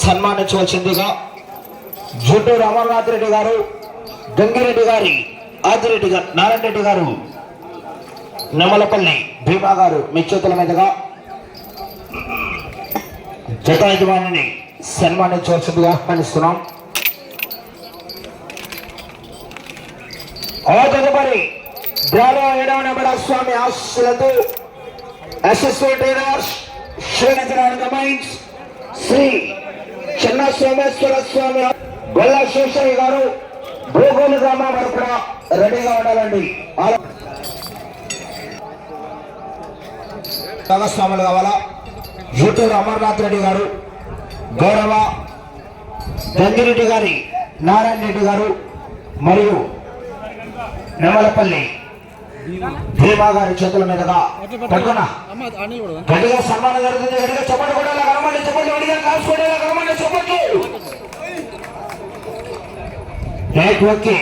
సన్మానించవలసిందిగా జుట్టూరు అమర్నాథ్ రెడ్డి గారు గంగిరెడ్డి గారి ఆదిరెడ్డి గారు నారాయణ రెడ్డి గారు నెమలపల్లి భీమా గారు మీ చేతుల మీదుగా జత యజమానిని సన్మానించవలసిందిగా ఆహ్వానిస్తున్నాం. ఆ తదుపరి డ్రాలో ఏడవ నెంబర్ స్వామి ఆశీస్సులతో అసిస్టెంట్ ట్రైనర్స్ శ్రీనగరానికి మైన్స్ శ్రీ చిన్న సోమేశ్వర స్వామి గొల్ల శేషయ్య గారు భూగోళ గ్రామం వరకు రెడీగా ఉండాలండి. భాగస్వాములు కావాలా? జూటూరు అమర్నాథ్ రెడ్డి గారు గౌరవ గంగిరెడ్డి గారి నారాయణ రెడ్డి గారు మరియు నెమలపల్లి భీమా గారి చేతుల మీదుగా పట్టుకున్నా గట్టిగా సన్మానం జరుగుతుంది. గట్టిగా చెప్పండి కూడా కనమండి చెప్పండి గట్టిగా కాసుకోండి కనమండి చెప్పండి రైట్ ఓకే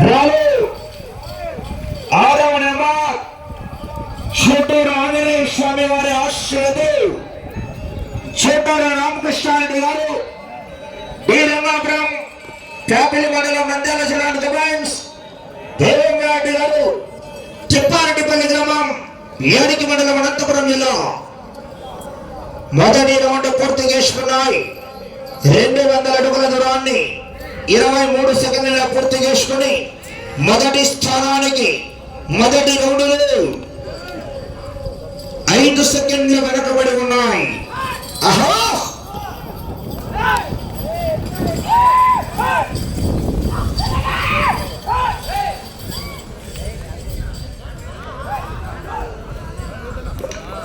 బ్రావో ఆరవ నెంబర్ చిట్టూరు ఆంజనేయ స్వామి వారి ఆశీర్వదు చిట్టూరు రామకృష్ణారెడ్డి గారు ఈ రంగాపురం ట్యాపిలి మండలం నంద్యాల జిల్లా గమనించ్ దేవేంద్రారెడ్డి గారు చెప్పారెడ్డిపల్లి గ్రామం ఏడికి మండలం అనంతపురం జిల్లా మొదటి రౌండ్ పూర్తి చేసుకున్నాయి. రెండు వందల అడుగుల దూరాన్ని ఇరవై మూడు సెకండ్ల పూర్తి చేసుకుని మొదటి స్థానానికి మొదటి రౌండ్లు ఐదు సెకండ్లు వెనకబడి ఉన్నాయి. ఆహా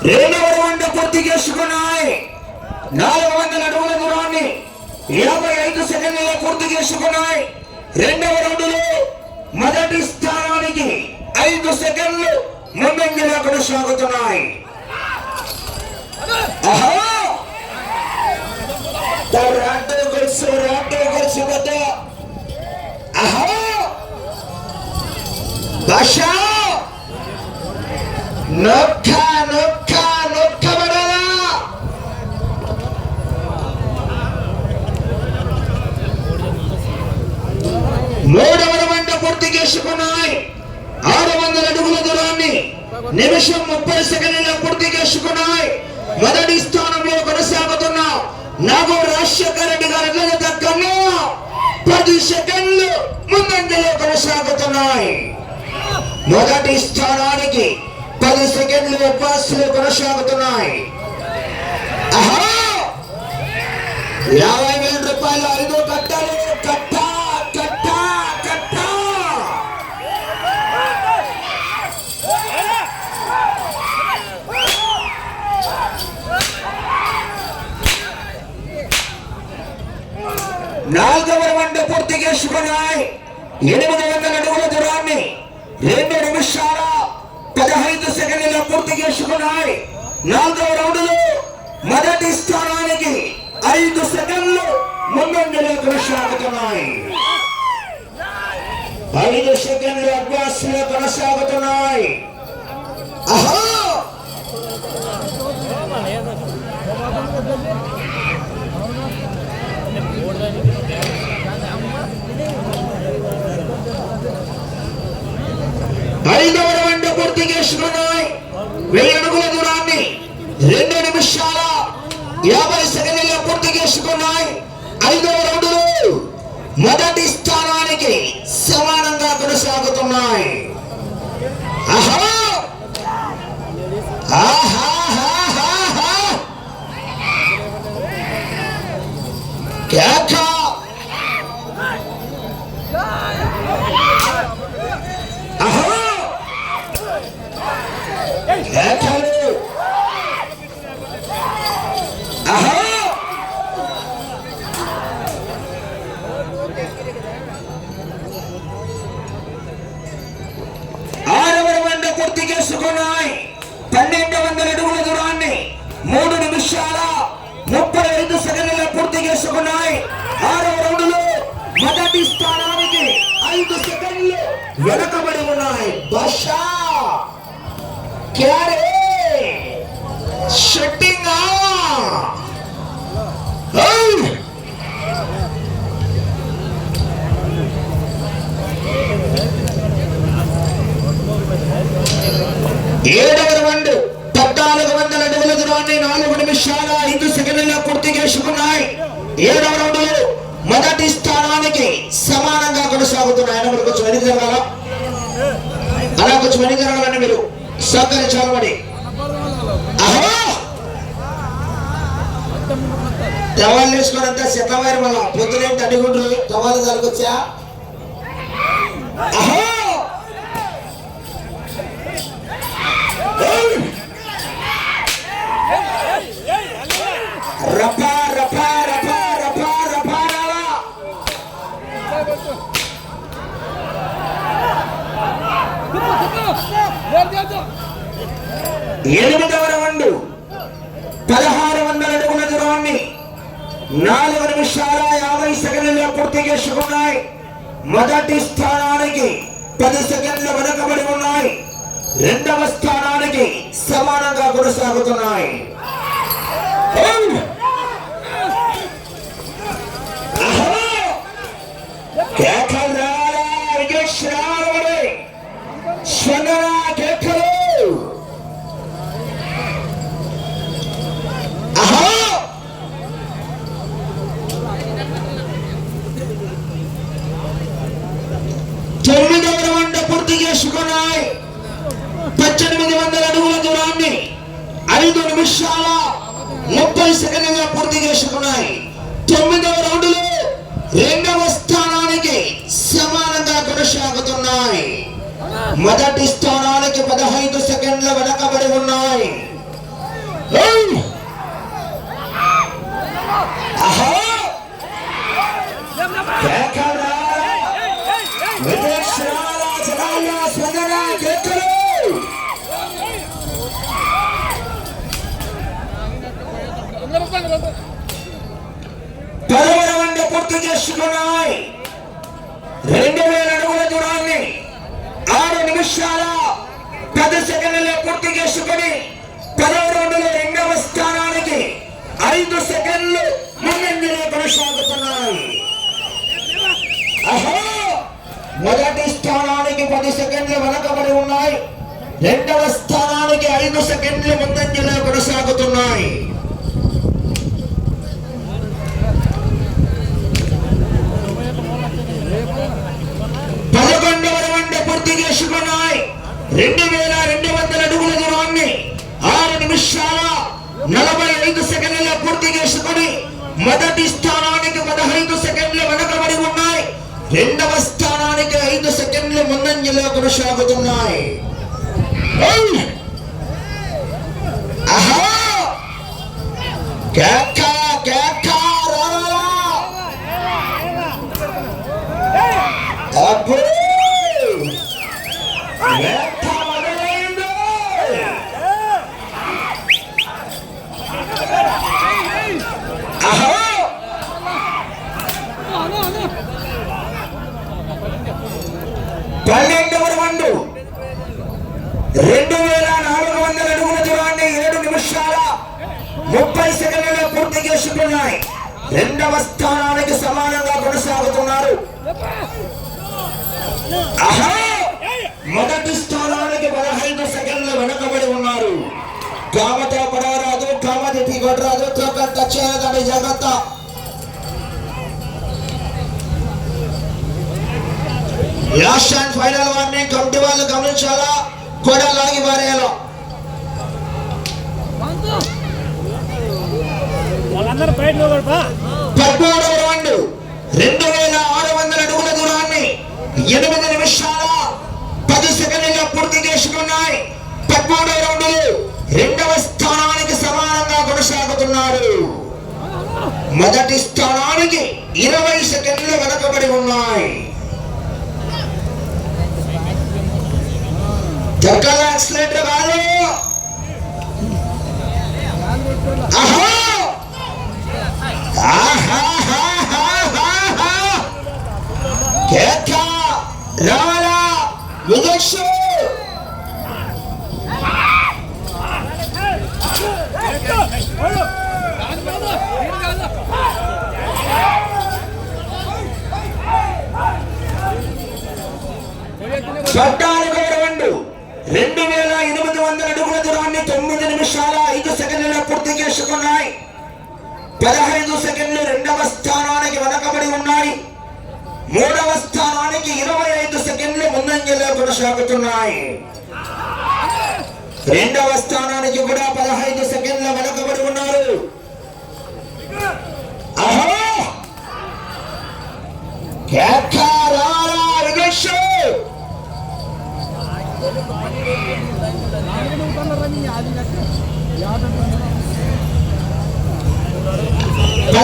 రెండవ రౌండ్ పూర్తి చేసుకున్నాయి. నాలుగు వందల అడుగుల దూరాన్ని యాభై ఐదు సెకండ్లలో పూర్తి చేసుకున్నాయి. రెండవ రౌండ్లో మొదటి స్థానానికి ఐదు సెకండ్లు ముందంజలో కొనసాగుతున్నాయి. ఆహా! భాష నొక్క నొక్క నొక్కబడలా మూడవ వంట పూర్తి చేసుకున్నాయి ఆరు వందల అడుగుల దూరాన్ని నిమిషం ముప్పై సెకండ్ల పూర్తి చేసుకున్నాయి మొదటి స్థానంలో కొనసాగుతున్న. నాగో రాజశేఖర రెడ్డి గారి దక్కను పది సెకండ్లు ముందంజలో కొనసాగుతున్నాయి. మొదటి స్థానానికి పది సెకండ్లు ఉపాసులు కొనసాగుతున్నాయి. యాభై వేల రూపాయలు ఐదు కట్ట పూర్తి చేసుకున్నాయి ఎనిమిది వందల అడుగుల దూరాన్ని రెండు నిమిషాల పదహైదు సెకండ్ల పూర్తి చేసుకున్నాయి నాలుగవ రౌండ్లో మొదటి స్థానానికి ఐదు సెకండ్లు ముందంజలో కొనసాగుతున్నాయి. ఐదు సెకండ్లు అడ్వాన్స్లో కొనసాగుతున్నాయి. ఆహా ఐదవ రౌండ్ పూర్తి చేసుకున్నాయి. వెయ్యి అడుగుల దూరాన్ని రెండు నిమిషాల యాభై సెకండ్లలో పూర్తి చేసుకున్నాయి. ఐదవ రౌండ్లు మొదటి స్థానానికి సమానంగా కొనసాగుతున్నాయి. ఆహా! ఆహా! కేకలు వెనకబడి ఉన్నాయి. భాష క్యారే నాకు కొంచెం జరగాలని మీరు సహకరించాలని మరి అహో! టవాలు వేసుకొని శతవారి మళ్ళా పొద్దునేంటి అడిగుండ్రు టవాలు తలకొచ్చా అహో! ఎనిమిదవ రౌండ్. పదహారు వందల అడుగుల దూరాన్ని నాలుగు నిమిషాల యాభై సెకండ్లలో పూర్తి చేసుకున్నాయి. మొదటి స్థానానికి పది సెకండ్లు వెనకబడి ఉన్నాయి. రెండవ స్థానానికి సమానంగా కొనసాగుతున్నాయి! అహో! కేకలు రావాలా? విజయ్ రావాలి! స్పందన కేకలు అహో! తొమ్మిదవ రౌండ్ పూర్తి చేసుకున్నాయి పద్దెనిమిది వందల అడుగుల దూరాన్ని ఐదు నిమిషాల ముప్పై సెకండ్గా పూర్తి చేసుకున్నాయి. తొమ్మిదవ రౌండ్లో రెండవ స్థానానికి సమానంగా కొనసాగుతున్నాయి. మొదటి స్థానానికి పదహైదు సెకండ్ల వెనకబడి ఉన్నాయి. ఏయ్! ఆరు పది సెకండ్లలో పూర్తి చేసుకుని పదవ రౌండ్లో రెండవ స్థానానికి ఐదు సెకండ్లు ముందంజలో కొనసాగుతున్నాయి. మొదటి స్థానానికి పది సెకండ్లు వెనకబడి ఉన్నాయి. రెండవ స్థానానికి ఐదు సెకండ్లు ముందంజలో కొనసాగుతున్నాయి పదకొండవ రౌండ్ పూర్తి చేసుకున్నాయి రెండు వేల రెండు వందల అడుగుల దూరాన్ని ఆరు నిమిషాల నలభై ఐదు సెకండ్లలో పూర్తి చేసుకుని మొదటి స్థానానికి పదహైదు సెకండ్లు వెనకబడి ఉన్నాయి రెండవ స్థానానికి ఐదు సెకండ్లు ముందంజలో కొనసాగుతున్నాయి! ఆహా! కేక, కేక, రావాలా? అబ్బో! రెండు వేల నాలుగు వందల అడుగుల దూరాన్ని ఏడు నిమిషాల ముప్పై సెకండ్లలో పూర్తి చేసుకున్నాయి. రెండవ స్థానానికి సమానంగా కొనసాగుతున్నారు. మొదటి స్థానానికి పదహైదు సెకండ్లు వెనకబడి ఉన్నారు. కామతో పడవరాదు కామది దిగొడరాదు తోకంత చేయదని జాగ్రత్త. లాస్ట్ అండ్ ఫైనల్ వారిని కమిటీ వాళ్ళు గమనించాలా? బయట నిలబడపా పద్మూడవ రౌండ్ రెండు వేల ఆరు వందల అడుగుల దూరాన్ని ఎనిమిది నిమిషాల పది సెకండ్లుగా పూర్తి చేసుకున్నాయి. పద్మూడవ రౌండ్ రెండవ స్థానానికి సమానంగా కొనసాగుతున్నారు. మొదటి స్థానానికి ఇరవై సెకండ్లు వెనకబడి ఉన్నాయి. జక్కల యాక్సిలేటర్ కాదు ఆహా ఆహాహాహాహా. కేక రావాలా విజక్ష పద్నాలుగవ రౌండ్ పదహైదు సెకండ్లు రెండవ స్థానానికి వెనకబడి ఉన్నాయి. మూడవ స్థానానికి ఇరవై ఐదు సెకండ్లు ముందంజలో కొనసాగుతున్నాయి. రెండవ స్థానానికి కూడా పదహైదు సెకండ్ల వెనకబడి ఉన్నారు. ఆహా! Go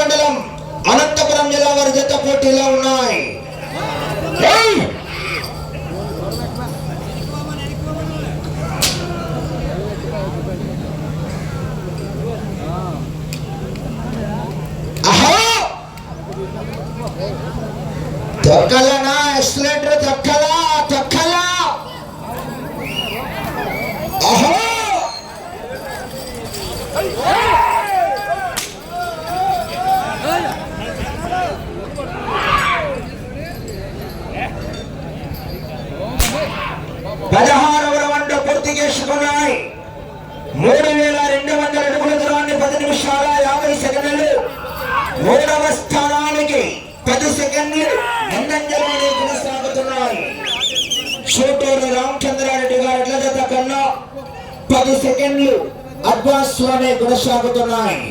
మండలం అనంతపురం జిల్లా వారి జత పోటీలో ఉన్నాయి! తొక్కలనా తొక్కలా తొక్కలా ఆహా పదహారవ రౌండ్ పూర్తి చేసుకున్నాయి మూడు వేల రెండు వందల అడుగుల దూరాన్ని పది నిమిషాల యాభై సెకండ్లు మూడవ స్థానానికి పది సెకండ్లు ముందంజలోనే కొనసాగుతున్నాయి చోటూరు రామచంద్రారెడ్డి గారి ఎడ్ల జత కన్నా పది సెకండ్లు అడ్వాన్స్లోనే కొనసాగుతున్నాయి.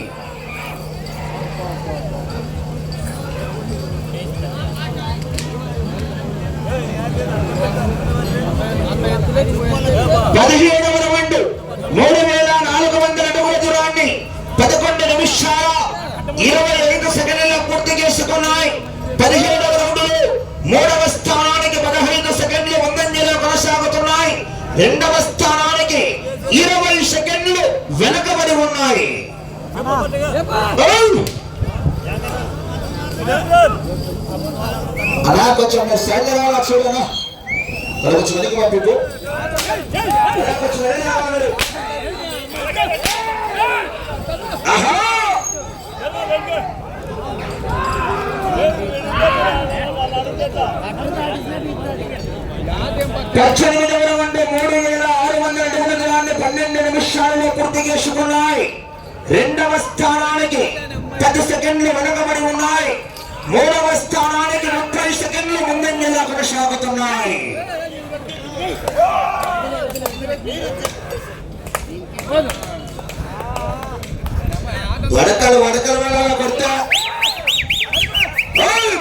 పదిహేడవ రౌండ్ మూడు వేల నాలుగు వందల అడుగుల దూరాన్ని పదకొండు నిమిషాల ఇరవై ఐదు సెకండ్లలో పూర్తి చేసుకున్నాయి. పదిహేడవ రౌండ్లు మూడవ స్థానానికి పదహైదు సెకండ్లు ముందంజలో కొనసాగుతున్నాయి. రెండవ ఇరవై సెకండ్లు వెనకబడి ఉన్నాయి! అలా కొంచెం మీరు సైడ్ రావాలా చూడనా కొంచెం వెనక్కి పంపించు అలా పన్నెండు నిమిషాలలో పూర్తి చేసుకున్నాయి. రెండవ స్థానానికి పది సెకండ్లు వెనకబడి ఉన్నాయి. మూడవ స్థానానికి ముప్పై సెకండ్లు ముందంజలా కొనసాగుతున్నాయి. వడకలు వడకలు వెళ్ళాల కొడతా.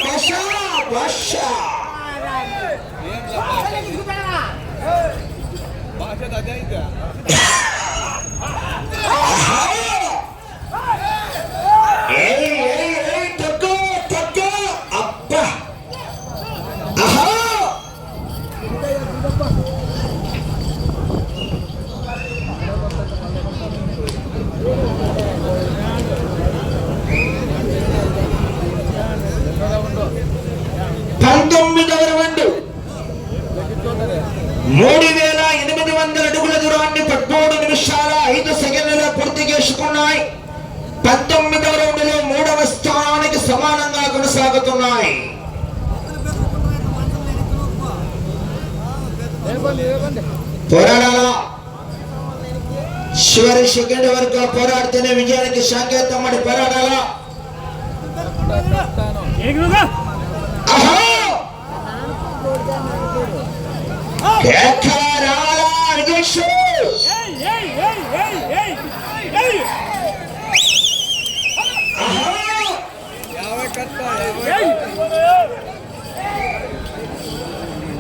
భాష భాష భాష ఆహా! ఏయ్, ఏయ్, ఏయ్, తగ్గు, తగ్గు. అబ్బా. ఆహా! పంతొమ్మిదవ రౌండ్ మూడు వేల ఎనిమిది వందల అడుగుల దూరాన్ని పదమూడు నిమిషాల ఐదు సెకండ్లలో పూర్తి చేసుకున్నాయి పంతొమ్మిదవ రౌండ్లో మూడవ స్థానానికి సమానంగా కొనసాగుతున్నాయి పోరాడాలా? చివరి సెకండ్ వరకు పోరాడితేనే విజయానికి సంకేతం మరి పోరాడాలా! కేకరాలా విజయ్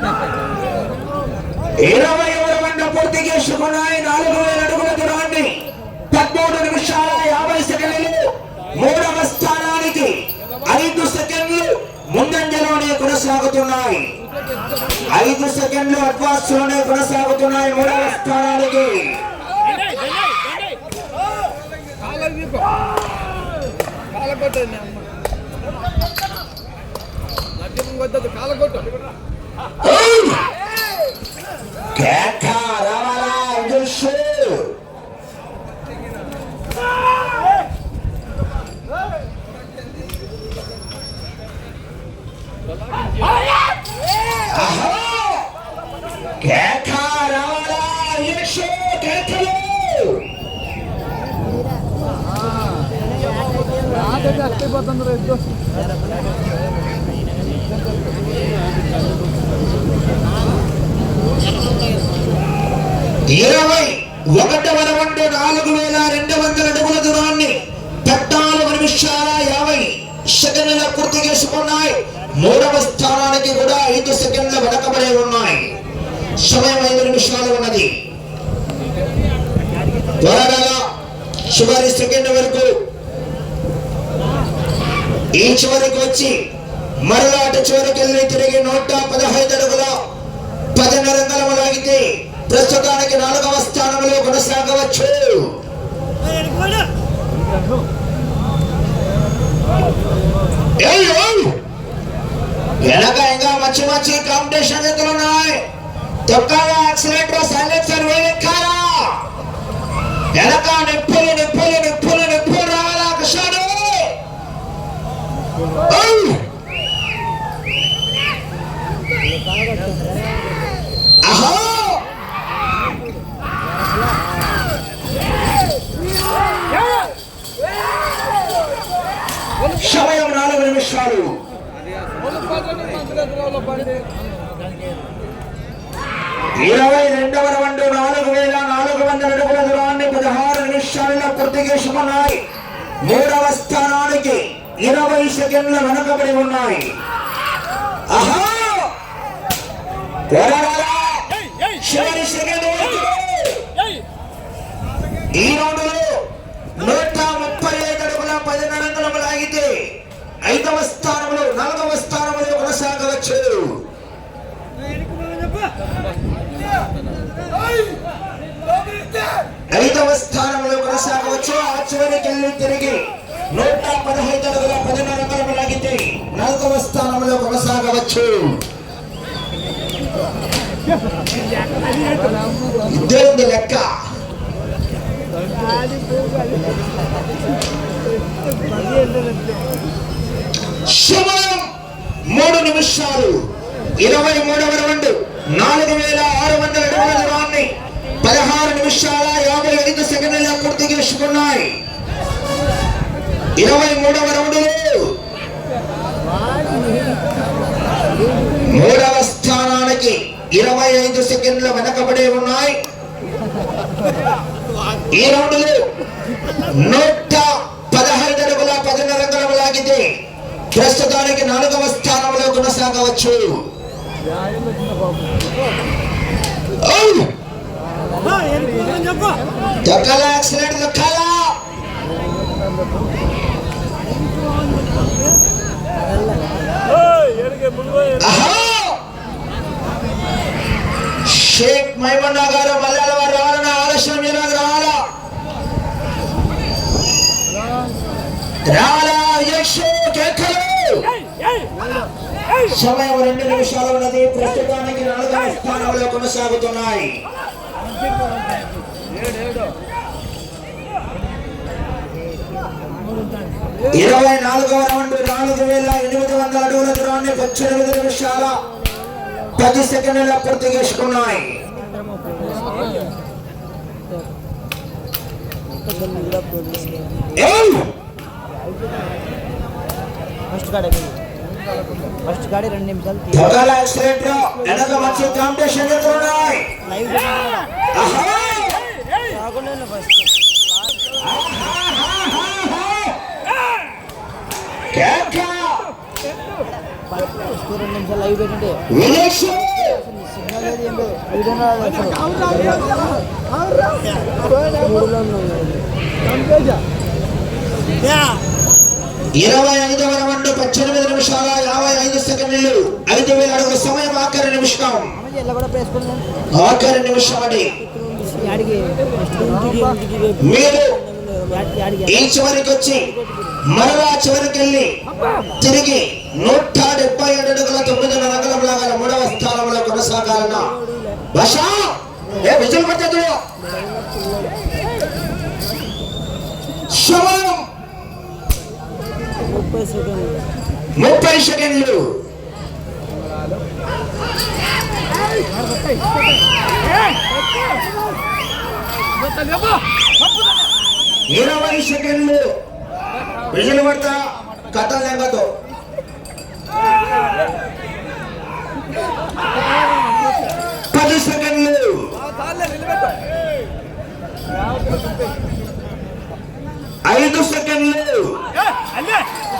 ఆహా! ఇరవై వంద పూర్తి చేసుకున్నాయి నాలుగు వేల అడుగుల దూరాన్ని పదమూడు నిమిషాల యాభై సెకండ్లు మూడవ స్థానానికి ఐదు సెకండ్లు ముందంజలోనే కొనసాగుతున్నాయి. ఐదు సెకండ్లు అడ్వాన్స్లోనే కొనసాగుతున్నాయి మూడవ స్థానానికి. కాలగొట్టు కేక రావాలా ఎదుర్సు అహో! కేక రావాలా ఎదుర్సు కేకలు నాకైతే అట్టిపోతుంది రేపు ఇరవై ఒకటవ రౌండ్ నాలుగు వేల రెండు వందల అడుగుల దూరాన్ని పద్నాలుగు నిమిషాల యాభై సెకండ్ల పూర్తి చేసుకున్నాయి. మూడవ స్థానానికి కూడా ఐదు సెకండ్ల వెనకబడి ఉన్నాయి. సమయం ఐదు నిమిషాలు ఉన్నది. త్వరగా చివరి సెకండ్ వరకు ఈ చివరికి వచ్చి మరలా అటు చివరికి వెళ్ళి తిరిగి నూట పదహైదు అడుగుల అంగళము ప్రస్తుతానికి నాలుగవ స్థానంలో కొనసాగవచ్చు ఏయ్, ఏయ్! వెనక ఇంకా మంచి మంచి కాంపిటీషన్ ఎత్తులు ఉన్నాయి తొక్కగా యాక్సిడెంట్ సైలెన్సర్ వేయెక్కాలా వెనక నిప్పులు నిప్పులు నిప్పులు నిప్పులు రావాలా కృష్ణుడు Oh! అహో సమయం నాలుగు నిమిషాలు ఇరవై రెండవ రౌండ్ నాలుగు వేల నాలుగు వందల అడుగుల దూరాన్ని పదహారు నిమిషాలలో పూర్తి చేసుకున్నాయి. మూడవ స్థానానికి ఇరవై సెకండ్ల వెనకబడి ఉన్నాయి. ఈ రౌండ్లో నూట ముప్పై ఐదు అడుగుల పదిన్నర అంగుళములు లాగితే ఐదవ స్థానంలో నాలుగవ స్థానంలో two. ఐదవ స్థానంలో కొనసాగవచ్చు ఆ చివరికి వెళ్ళి తిరిగి నూట పదహైదు అడుగుల పదిన్నర అంగుళములు లాగితే నాలుగవ స్థానంలో కొనసాగవచ్చు ఇదేంది లెక్క శుభం మూడు నిమిషాలు. ఇరవై మూడవ రౌండ్. నాలుగు వేల ఆరు వందల అడుగుల దూరాన్ని పదహారు నిమిషాల యాభై ఐదు సెకండ్ల పూర్తి చేసుకున్నాయి. ఇరవై మూడవ రౌండ్. మూడవ స్థానానికి ఇరవై ఐదు సెకండ్ల వెనకబడి ఉన్నాయి. ఈ రౌండ్ నూట పదహైదు అడుగుల పదిన్నర అంగుళం లాగితే ప్రస్తుతానికి నాలుగవ స్థానంలో కొనసాగవచ్చు. షేక్ మైమన్నా గారు మల్లెల వారు రావాలన్న ఆలస్యం ఈరోజు రావాలా? రావాల. సమయం రెండు నిమిషాలు ఉన్నది. ప్రస్తుతానికి నాలుగవ స్థానంలో కొనసాగుతున్నాయి. ఇరవై నాలుగవ రౌండ్ నాలుగు వేల ఎనిమిది వందల అడుగుల దూరాన్ని పద్దెనిమిది నిమిషాల పది సెకండ్ల పూర్తి చేసుకున్నాయి. ఫస్ట్ గాడి ఫస్ట్ గాడి రెండు నిమిషాలు ధోకాల యాక్సిడెంట్లో వెనక మంచి కాంపిటీషన్ ఎదురున్నాయి లైవ్ ఉన్నా ఫస్ట్! ఫస్ట్ రెండు నిమిషాలు లైవ్ పెట్టండి. వినేష్! సిగ్నల్ లేదు ఏం లేదు వీడియో రాదు అసలు. మూడులో ఉన్నాం. ఇరవై ఐదవ రౌండ్ పద్దెనిమిది నిమిషాల యాభై ఐదు సెకండ్లు. ఐదు వేల అడుగుల సమయం ఆఖరి నిమిషం. ఆఖరి నిమిషం అని మీరు ఈ చివరికి వచ్చి మరలా చివరికి వెళ్ళి తిరిగి నూట డెబ్బై ఏడు అడుగుల తొమ్మిది రంగుల లాగా మూడవ స్థానంలో కొనసాగాలన్న భాష. ఏ విజయ పద్ధతులు సమయం ముప్పై సెకండ్లు. ఇరవై సెకండ్లు. విజయ పడతా కథ లెంగతో పది సెకండ్లు. ఐదు సెకండ్లు.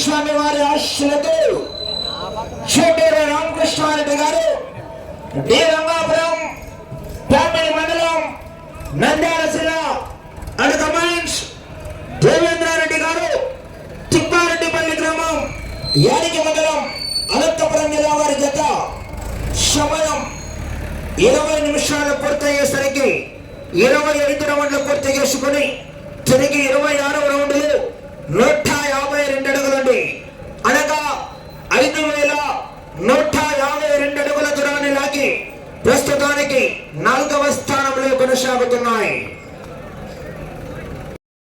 స్వామి వారి ఆశలతో చోటూరు రామకృష్ణారెడ్డి గారు డి రంగాపురం పామిడి మండలం నంద్యాల జిల్లా అండ్ కమాండ్స్ దేవేంద్రారెడ్డి గారు తిప్పారెడ్డిపల్లి గ్రామం యాడికి మండలం అనంతపురం జిల్లా వారి జత సమయం ఇరవై నిమిషాలు పూర్తయ్యేసరికి ఇరవై ఐదు రౌండ్లు పూర్తి చేసుకుని తిరిగి ఇరవై ఆరవ రౌండ్లు నూట యాభై రెండు అడుగులండి. అనగా ఐదు వేల నూట యాభై రెండు అడుగుల దూరాన్ని లాగి ప్రస్తుతానికి నాలుగవ స్థానంలో కొనసాగుతున్నాయి.